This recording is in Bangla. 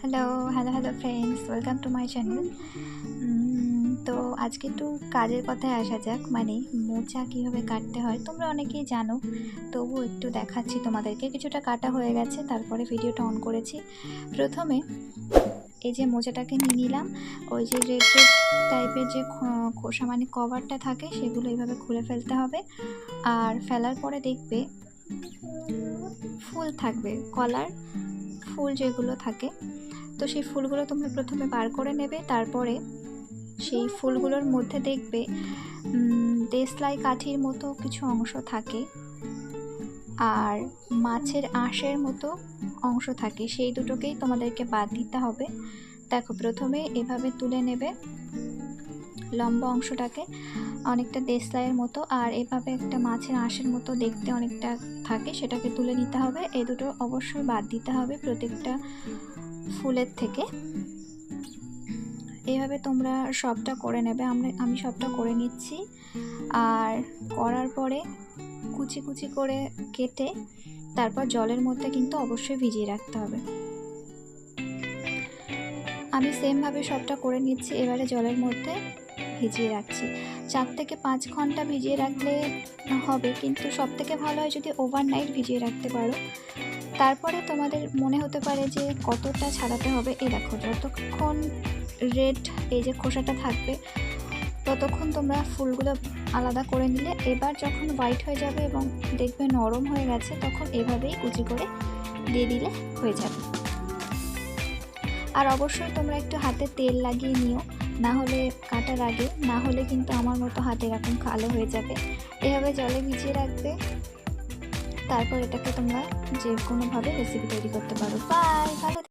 Hello hello hello friends welcome to my channel তো আজকে একটু কাজের কথায় আসা যাক। মানে মোচা কীভাবে কাটতে হয়, তোমরা অনেকেই জানো। তবু একটু দেখাচ্ছি তোমাদেরকে। কিছুটা কাটা হয়ে গেছে, তারপরে ভিডিওটা অন করেছি। প্রথমে এই যে মোচাটাকে নিয়ে নিলাম। ওই যে রেড টাইপের যে খোসা মানে কভারটা থাকে, সেগুলো এইভাবে খুলে ফেলতে হবে। আর ফেলার পরে দেখবে ফুল থাকবে কলার ফুল যেগুলো থাকে, তো সেই ফুলগুলো তোমরা প্রথমে বার করে নেবে, তারপরে সেই ফুলগুলোর মধ্যে দেখবে দেশলাই কাঠির মতো কিছু অংশ থাকে আর মাছের আঁশের মতো অংশ থাকে। সেই দুটোকেই তোমাদেরকে বাদ দিতে হবে। দেখো, প্রথমে এভাবে তুলে নেবে লম্বা অংশটাকে অনেকটা দেশলাইয়ের মতো, আর এভাবে একটা মাছের আঁশের মতো দেখতে অনেকটা থাকে, সেটাকে তুলে নিতে হবে। এই দুটো অবশ্যই বাদ দিতে হবে প্রত্যেকটা ফুলের থেকে। এভাবে তোমরা সবটা করে নেবে, আমরা, আমি সবটা করে নিচ্ছি। আর করার পরে কুচি কুচি করে কেটে তারপর জলের মধ্যে কিন্তু অবশ্যই ভিজিয়ে রাখতে হবে। আমি সেমভাবে সবটা করে নিচ্ছি, এবারে জলের মধ্যে ভিজিয়ে রাখছি। চার থেকে পাঁচ ঘণ্টা ভিজিয়ে রাখলে হবে, কিন্তু সব থেকে ভালো হয় যদি ওভারনাইট ভিজিয়ে রাখতে পারো। তারপরে তোমাদের মনে হতে পারে যে কতটা ছাড়াতে হবে এ দেখো, যতক্ষণ রেড এই যে খোসাটা থাকবে, ততক্ষণ তোমরা ফুলগুলো আলাদা করে নিলে। এবার যখন হোয়াইট হয়ে যাবে এবং দেখবে নরম হয়ে গেছে, তখন এভাবেই কুচি করে দিয়ে দিলে হয়ে যাবে। আর অবশ্যই তোমরা একটু হাতে তেল লাগিয়ে নিও, না হলে কাটার আগে, না হলে কিন্তু আমার মতো হাতে এরকম কালো হয়ে যাবে। এভাবে জলে ভিজিয়ে রাখবে। তারপর এটাকে তোমরা যে কোনোভাবে রেসিপি তৈরি করতে পারো। বাই ভালো